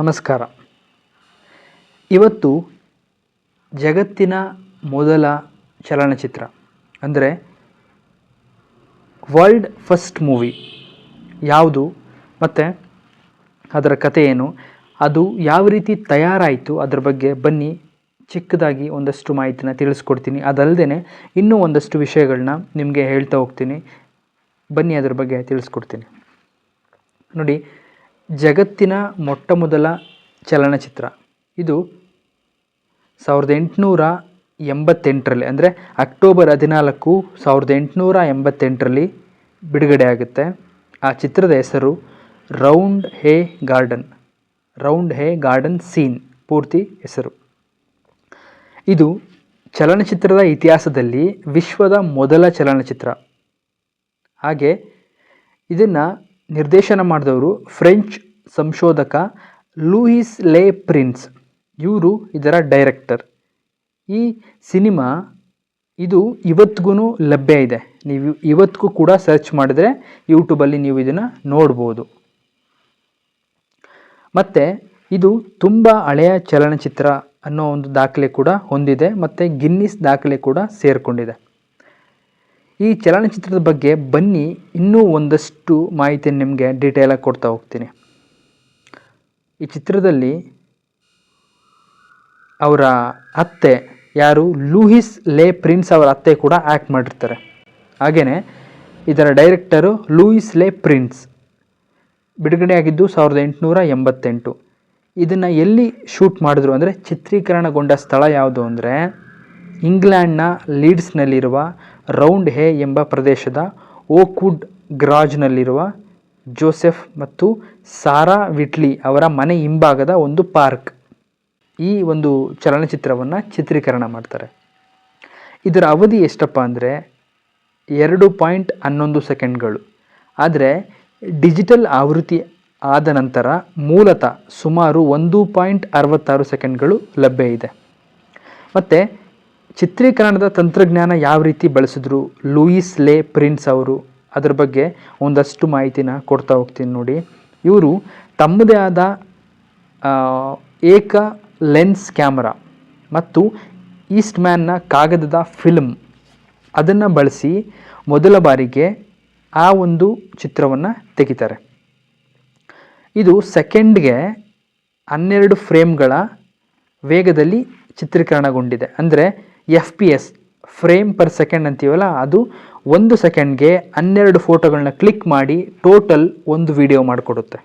ನಮಸ್ಕಾರ. ಇವತ್ತು ಜಗತ್ತಿನ ಮೊದಲ ಚಲನಚಿತ್ರ, ಅಂದರೆ ವರ್ಲ್ಡ್ ಫಸ್ಟ್ ಮೂವಿ ಯಾವುದು ಮತ್ತು ಅದರ ಕಥೆ ಏನು, ಅದು ಯಾವ ರೀತಿ ತಯಾರಾಯಿತು, ಅದರ ಬಗ್ಗೆ ಬನ್ನಿ. ಚಿಕ್ಕದಾಗಿ ಒಂದಷ್ಟು ಮಾಹಿತಿನ ತಿಳಿಸ್ಕೊಡ್ತೀನಿ. ಅದಲ್ಲದೆ ಇನ್ನೂ ಒಂದಷ್ಟು ವಿಷಯಗಳನ್ನ ನಿಮಗೆ ಹೇಳ್ತಾ ಹೋಗ್ತೀನಿ. ಬನ್ನಿ ಅದ್ರ ಬಗ್ಗೆ ತಿಳಿಸ್ಕೊಡ್ತೀನಿ. ನೋಡಿ ಜಗತ್ತಿನ ಮೊಟ್ಟ ಮೊದಲ ಚಲನಚಿತ್ರ. ಇದು ಸಾವಿರದ ಎಂಟುನೂರ ಎಂಬತ್ತೆಂಟರಲ್ಲಿ, ಅಂದರೆ ಅಕ್ಟೋಬರ್ ಹದಿನಾಲ್ಕು ಸಾವಿರದ ಎಂಟುನೂರ ಎಂಬತ್ತೆಂಟರಲ್ಲಿ ಬಿಡುಗಡೆ ಆಗುತ್ತೆ. ಆ ಚಿತ್ರದ ಹೆಸರು Roundhay Garden, Roundhay Garden Scene ಪೂರ್ತಿ ಹೆಸರು. ಇದು ಚಲನಚಿತ್ರದ ಇತಿಹಾಸದಲ್ಲಿ ವಿಶ್ವದ ಮೊದಲ ಚಲನಚಿತ್ರ. ಹಾಗೆ ಇದನ್ನು ನಿರ್ದೇಶನ ಮಾಡಿದವರು ಫ್ರೆಂಚ್ ಸಂಶೋಧಕ ಲೂಯಿಸ್ ಲೇ ಪ್ರಿನ್ಸ್. ಇವರು ಇದರ ಡೈರೆಕ್ಟರ್. ಈ ಸಿನಿಮಾ ಇದು ಇವತ್ತಿಗೂ ಲಭ್ಯ ಇದೆ. ನೀವು ಇವತ್ತಿಗೂ ಕೂಡ ಸರ್ಚ್ ಮಾಡಿದ್ರೆ ಯೂಟ್ಯೂಬಲ್ಲಿ ನೀವು ಇದನ್ನು ನೋಡ್ಬೋದು. ಮತ್ತು ಇದು ತುಂಬ ಹಳೆಯ ಚಲನಚಿತ್ರ ಅನ್ನೋ ಒಂದು ದಾಖಲೆ ಕೂಡ ಹೊಂದಿದೆ. ಮತ್ತು ಗಿನ್ನಿಸ್ ದಾಖಲೆ ಕೂಡ ಸೇರಿಕೊಂಡಿದೆ. ಈ ಚಲನಚಿತ್ರದ ಬಗ್ಗೆ ಬನ್ನಿ, ಇನ್ನೂ ಒಂದಷ್ಟು ಮಾಹಿತಿಯನ್ನು ನಿಮಗೆ ಡೀಟೇಲಾಗಿ ಕೊಡ್ತಾ ಹೋಗ್ತೀನಿ. ಈ ಚಿತ್ರದಲ್ಲಿ ಅವರ ಅತ್ತೆ ಯಾರು? ಲೂಯಿಸ್ ಲೇ ಪ್ರಿನ್ಸ್ ಅವರ ಅತ್ತೆ ಕೂಡ ಆ್ಯಕ್ಟ್ ಮಾಡಿರ್ತಾರೆ. ಹಾಗೆಯೇ ಇದರ ಡೈರೆಕ್ಟರು ಲೂಯಿಸ್ ಲೇ ಪ್ರಿನ್ಸ್, ಬಿಡುಗಡೆಯಾಗಿದ್ದು ಸಾವಿರದ ಎಂಟುನೂರ ಎಂಬತ್ತೆಂಟು. ಇದನ್ನು ಎಲ್ಲಿ ಶೂಟ್ ಮಾಡಿದ್ರು ಅಂದರೆ ಚಿತ್ರೀಕರಣಗೊಂಡ ಸ್ಥಳ ಯಾವುದು ಅಂದರೆ ಇಂಗ್ಲೆಂಡ್ನ ಲೀಡ್ಸ್ನಲ್ಲಿರುವ ರೌಂಡ್ ಹೇ ಎಂಬ ಪ್ರದೇಶದ ಓಕ್ವುಡ್ ಗ್ರಾಜ್ನಲ್ಲಿರುವ ಜೋಸೆಫ್ ಮತ್ತು ಸಾರಾ ವಿಟ್ಲಿ ಅವರ ಮನೆ ಹಿಂಭಾಗದ ಒಂದು ಪಾರ್ಕ್. ಈ ಒಂದು ಚಲನಚಿತ್ರವನ್ನು ಚಿತ್ರೀಕರಣ ಮಾಡ್ತಾರೆ. ಇದರ ಅವಧಿ ಎಷ್ಟಪ್ಪ ಅಂದರೆ ಎರಡು ಪಾಯಿಂಟ್ ಹನ್ನೊಂದು ಸೆಕೆಂಡ್ಗಳು. ಆದರೆ ಡಿಜಿಟಲ್ ಆವೃತ್ತಿ ಆದ ನಂತರ ಮೂಲತಃ ಸುಮಾರು ಒಂದು ಪಾಯಿಂಟ್ ಅರವತ್ತಾರು ಸೆಕೆಂಡ್ಗಳು ಲಭ್ಯ ಇದೆ. ಮತ್ತು ಚಿತ್ರೀಕರಣದ ತಂತ್ರಜ್ಞಾನ ಯಾವ ರೀತಿ ಬಳಸಿದ್ರು? ಲೂಯಿಸ್ ಲೇ ಪ್ರಿನ್ಸ್ ಅವರು. ಅದ್ರ ಬಗ್ಗೆ ಒಂದಷ್ಟು ಮಾಹಿತಿನ ಕೊಡ್ತಾ ಹೋಗ್ತೀನಿ ನೋಡಿ. ಇವರು ತಮ್ಮದೇ ಆದ ಏಕ ಲೆನ್ಸ್ ಕ್ಯಾಮರಾ ಮತ್ತು ಈಸ್ಟ್ ಮ್ಯಾನ್ನ ಕಾಗದದ ಫಿಲ್ಮ್ ಅದನ್ನು ಬಳಸಿ ಮೊದಲ ಬಾರಿಗೆ ಆ ಒಂದು ಚಿತ್ರವನ್ನು ತೆಗಿತಾರೆ. ಇದು ಸೆಕೆಂಡ್ಗೆ ಹನ್ನೆರಡು ಫ್ರೇಮ್ಗಳ ವೇಗದಲ್ಲಿ ಚಿತ್ರೀಕರಣಗೊಂಡಿದೆ. ಅಂದರೆ F P S frame per second ಅಂತೀವಲ್ಲ, ಅದು ಒಂದು ಸೆಕೆಂಡ್ಗೆ ಹನ್ನೆರಡು ಫೋಟೋಗಳನ್ನ ಕ್ಲಿಕ್ ಮಾಡಿ ಟೋಟಲ್ ಒಂದು ವಿಡಿಯೋ ಮಾಡಿಕೊಡುತ್ತೆ.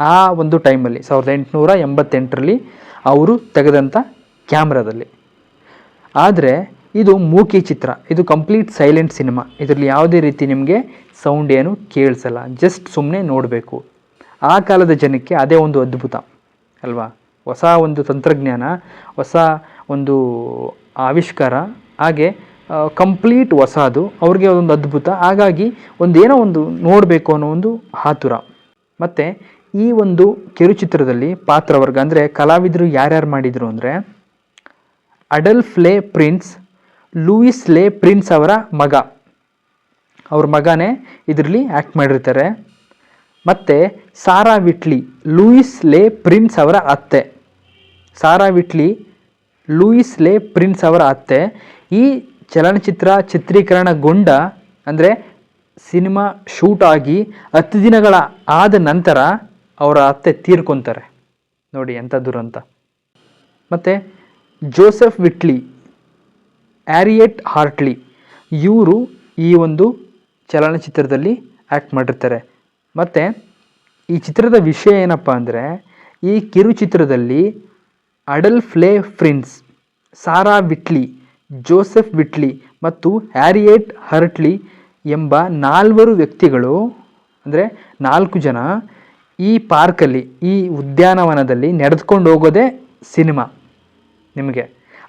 ಆ ಒಂದು ಟೈಮಲ್ಲಿ ಸಾವಿರದ ಎಂಟುನೂರ ಎಂಬತ್ತೆಂಟರಲ್ಲಿ ಅವರು ತೆಗೆದಂಥ ಕ್ಯಾಮ್ರಾದಲ್ಲಿ ಆದರೆ ಇದು ಮೂಕಿ ಚಿತ್ರ, ಇದು ಕಂಪ್ಲೀಟ್ ಸೈಲೆಂಟ್ ಸಿನಿಮಾ ಇದರಲ್ಲಿ ಯಾವುದೇ ರೀತಿ ನಿಮಗೆ ಸೌಂಡ್ ಏನು ಕೇಳಿಸಲ್ಲ ಜಸ್ಟ್ ಸುಮ್ಮನೆ ನೋಡಬೇಕು. ಆ ಕಾಲದ ಜನಕ್ಕೆ ಅದೇ ಒಂದು ಅದ್ಭುತ, ಅಲ್ವಾ? ಹೊಸ ಒಂದು ತಂತ್ರಜ್ಞಾನ, ಹೊಸ ಒಂದು ಆವಿಷ್ಕಾರ, ಹಾಗೆ ಕಂಪ್ಲೀಟ್ ಹೊಸ ಅದು ಅವ್ರಿಗೆ ಅದೊಂದು ಅದ್ಭುತ. ಹಾಗಾಗಿ ಒಂದೇನೋ ಒಂದು ನೋಡಬೇಕು ಅನ್ನೋ ಒಂದು ಆತುರ ಮತ್ತು ಈ ಒಂದು ಕಿರುಚಿತ್ರದಲ್ಲಿ ಪಾತ್ರವರ್ಗ ಅಂದರೆ ಕಲಾವಿದರು ಯಾರ್ಯಾರು ಮಾಡಿದರು ಅಂದರೆ ಅಡಲ್ಫ್ ಲೇ ಪ್ರಿನ್ಸ್, ಲೂಯಿಸ್ ಲೇ ಪ್ರಿನ್ಸ್ ಅವರ ಮಗ. ಅವ್ರ ಮಗನೇ ಇದರಲ್ಲಿ ಆ್ಯಕ್ಟ್ ಮಾಡಿರ್ತಾರೆ. ಮತ್ತು Sarah Whitley, Louis Le Prince ಅವರ ಅತ್ತೆ. Sarah Whitley Louis Le Prince ಅವರ ಅತ್ತೆ. ಈ ಚಲನಚಿತ್ರ ಚಿತ್ರೀಕರಣಗೊಂಡ, ಅಂದರೆ ಸಿನಿಮಾ ಶೂಟ್ ಆಗಿ ಹತ್ತು ದಿನಗಳ ಆದ ನಂತರ ಅವರ ಅತ್ತೆ ತೀರ್ಕೊತಾರೆ. ನೋಡಿ ಎಂಥ ದುರಂತ. ಮತ್ತು ಜೋಸೆಫ್ ವಿಟ್ಲಿ ಆ್ಯರಿಯೆಟ್ ಹಾರ್ಟ್ಲಿ, ಇವರು ಈ ಒಂದು ಚಲನಚಿತ್ರದಲ್ಲಿ ಆ್ಯಕ್ಟ್ ಮಾಡಿರ್ತಾರೆ. ಮತ್ತು ಈ ಚಿತ್ರದ ವಿಷಯ ಏನಪ್ಪ ಅಂದರೆ, ಈ ಕಿರುಚಿತ್ರದಲ್ಲಿ Adolphe Le Prince, Sarah Whitley, Joseph Whitley ಮತ್ತು ಹ್ಯಾರಿಯೇಟ್ ಹರ್ಟ್ಲಿ ಎಂಬ ನಾಲ್ವರು ವ್ಯಕ್ತಿಗಳು, ಅಂದರೆ ನಾಲ್ಕು ಜನ, ಈ ಪಾರ್ಕಲ್ಲಿ, ಈ ಉದ್ಯಾನವನದಲ್ಲಿ ನಡೆದುಕೊಂಡು ಹೋಗೋದೇ ಸಿನಿಮಾ ನಿಮಗೆ.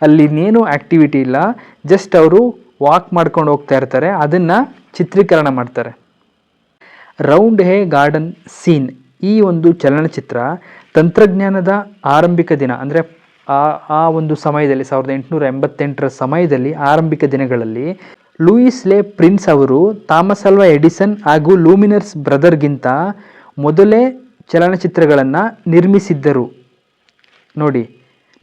ಅಲ್ಲಿ ಇನ್ನೇನು ಆ್ಯಕ್ಟಿವಿಟಿ ಇಲ್ಲ, ಜಸ್ಟ್ ಅವರು ವಾಕ್ ಮಾಡ್ಕೊಂಡು ಹೋಗ್ತಾ ಇರ್ತಾರೆ, ಅದನ್ನು ಚಿತ್ರೀಕರಣ ಮಾಡ್ತಾರೆ. ರೌಂಡ್ ಹೇ ಗಾರ್ಡನ್ ಸೀನ್ ಈ ಒಂದು ಚಲನಚಿತ್ರ ತಂತ್ರಜ್ಞಾನದ ಆರಂಭಿಕ ದಿನ, ಅಂದರೆ ಆ ಆ ಒಂದು ಸಮಯದಲ್ಲಿ, ಸಾವಿರದ ಎಂಟುನೂರ ಎಂಬತ್ತೆಂಟರ ಸಮಯದಲ್ಲಿ ಆರಂಭಿಕ ದಿನಗಳಲ್ಲಿ ಲೂಯಿಸ್ ಲೆ ಪ್ರಿನ್ಸ್ ಅವರು ಥಾಮಸ್ ಅಲ್ವಾ ಎಡಿಸನ್ ಹಾಗೂ ಲೂಮಿನರ್ಸ್ ಬ್ರದರ್ಗಿಂತ ಮೊದಲೇ ಚಲನಚಿತ್ರಗಳನ್ನು ನಿರ್ಮಿಸಿದ್ದರು. ನೋಡಿ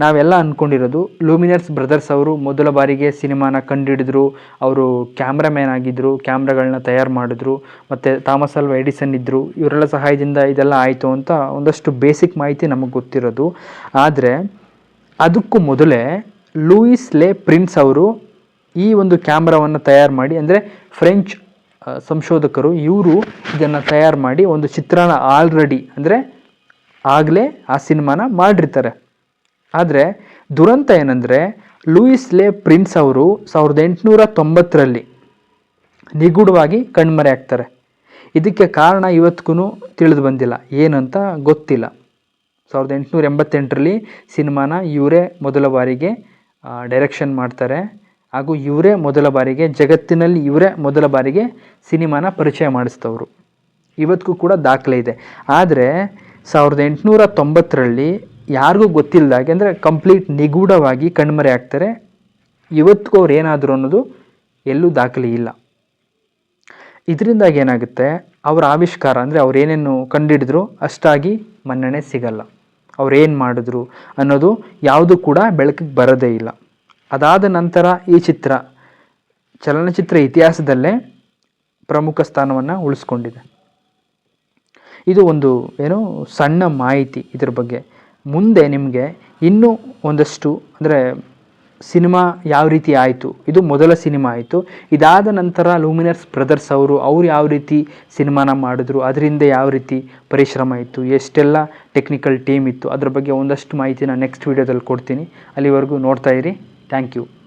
ನಾವೆಲ್ಲ ಅಂದ್ಕೊಂಡಿರೋದು ಲೂಮಿನರ್ಸ್ ಬ್ರದರ್ಸ್ ಅವರು ಮೊದಲ ಬಾರಿಗೆ ಸಿನಿಮಾನ ಕಂಡುಹಿಡಿದ್ರು, ಅವರು ಕ್ಯಾಮ್ರಾಮ್ಯಾನ್ ಆಗಿದ್ದರು ಕ್ಯಾಮ್ರಾಗಳನ್ನ ತಯಾರು ಮಾಡಿದ್ರು, ಮತ್ತು ಥಾಮಸ್ ಅಲ್ವಾ ಎಡಿಸನ್ ಇದ್ದರು ಇವರೆಲ್ಲ ಸಹಾಯದಿಂದ ಇದೆಲ್ಲ ಆಯಿತು ಅಂತ ಒಂದಷ್ಟು ಬೇಸಿಕ್ ಮಾಹಿತಿ ನಮಗೆ ಗೊತ್ತಿರೋದು. ಆದರೆ ಅದಕ್ಕೂ ಮೊದಲೇ ಲೂಯಿಸ್ ಲೇ ಪ್ರಿನ್ಸ್ ಅವರು ಈ ಒಂದು ಕ್ಯಾಮ್ರಾವನ್ನು ತಯಾರು ಮಾಡಿ, ಅಂದರೆ ಫ್ರೆಂಚ್ ಸಂಶೋಧಕರು ಇವರು ಇದನ್ನು ತಯಾರು ಮಾಡಿ ಒಂದು ಚಿತ್ರಣ ಆಲ್ರೆಡಿ, ಅಂದರೆ ಆಗಲೇ ಆ ಸಿನಿಮಾನ ಮಾಡಿರ್ತಾರೆ. ಆದರೆ ದುರಂತ ಏನಂದರೆ ಲೂಯಿಸ್ ಲೇ ಪ್ರಿನ್ಸ್ ಅವರು ಸಾವಿರದ ಎಂಟುನೂರ ತೊಂಬತ್ತರಲ್ಲಿ ನಿಗೂಢವಾಗಿ ಕಣ್ಮರೆ ಆಗ್ತಾರೆ ಇದಕ್ಕೆ ಕಾರಣ ಇವತ್ತಿಗೂ ತಿಳಿದು ಬಂದಿಲ್ಲ. ಏನಂತ ಗೊತ್ತಿಲ್ಲ. ಸಾವಿರದ ಎಂಟುನೂರ ಎಂಬತ್ತೆಂಟರಲ್ಲಿ ಸಿನಿಮಾನ ಇವರೇ ಮೊದಲ ಬಾರಿಗೆ ಡೈರೆಕ್ಷನ್ ಮಾಡ್ತಾರೆ. ಹಾಗೂ ಇವರೇ ಮೊದಲ ಬಾರಿಗೆ, ಜಗತ್ತಿನಲ್ಲಿ ಇವರೇ ಮೊದಲ ಬಾರಿಗೆ ಸಿನಿಮಾನ ಪರಿಚಯ ಮಾಡಿಸ್ತವರು. ಇವತ್ತಿಗೂ ಕೂಡ ದಾಖಲೆ ಇದೆ. ಆದರೆ ಸಾವಿರದ ಎಂಟುನೂರ ತೊಂಬತ್ತರಲ್ಲಿ ಯಾರಿಗೂ ಗೊತ್ತಿಲ್ಲ. ಅಂದರೆ ಕಂಪ್ಲೀಟ್ ನಿಗೂಢವಾಗಿ ಕಣ್ಮರೆ ಆಗ್ತಾರೆ ಇವತ್ತಿಗೂ ಅವ್ರು ಏನಾದರೂ ಅನ್ನೋದು ಎಲ್ಲೂ ದಾಖಲೆ ಇಲ್ಲ. ಇದರಿಂದಾಗಿ ಏನಾಗುತ್ತೆ? ಅವರ ಆವಿಷ್ಕಾರ ಅಂದರೆ ಅವ್ರು ಏನೇನು ಕಂಡುಹಿಡಿದ್ರು ಅಷ್ಟಾಗಿ ಮನ್ನಣೆ ಸಿಗಲ್ಲ. ಏನು ಮಾಡಿದ್ರು ಅನ್ನೋದು ಯಾವುದು ಕೂಡ ಬೆಳಕಿಗೆ ಬರೋದೇ ಇಲ್ಲ. ಅದಾದ ನಂತರ ಈ ಚಿತ್ರ, ಚಲನಚಿತ್ರ ಇತಿಹಾಸದಲ್ಲೇ ಪ್ರಮುಖ ಸ್ಥಾನವನ್ನು ಉಳಿಸ್ಕೊಂಡಿದೆ. ಇದು ಒಂದು ಏನು ಸಣ್ಣ ಮಾಹಿತಿ ಇದ್ರ ಬಗ್ಗೆ. ಮುಂದೆ ನಿಮಗೆ ಇನ್ನೂ ಒಂದಷ್ಟು, ಅಂದರೆ ಸಿನಿಮಾ ಯಾವ ರೀತಿ ಆಯಿತು? ಇದು ಮೊದಲ ಸಿನಿಮಾ ಆಯಿತು. ಇದಾದ ನಂತರ ಲೂಮಿನರ್ಸ್ ಬ್ರದರ್ಸ್ ಅವರು ಅವ್ರು ಯಾವ ರೀತಿ ಸಿನಿಮಾನ ಮಾಡಿದ್ರು? ಅದರಿಂದ ಯಾವ ರೀತಿ ಪರಿಶ್ರಮ ಇತ್ತು? ಎಷ್ಟೆಲ್ಲ ಟೆಕ್ನಿಕಲ್ ಟೀಮ್ ಇತ್ತು? ಅದ್ರ ಬಗ್ಗೆ ಒಂದಷ್ಟು ಮಾಹಿತಿ ನಾನು ನೆಕ್ಸ್ಟ್ ವೀಡಿಯೋದಲ್ಲಿ ಕೊಡ್ತೀನಿ. ಅಲ್ಲಿವರೆಗೂ ನೋಡ್ತಾ ಥ್ಯಾಂಕ್ ಯು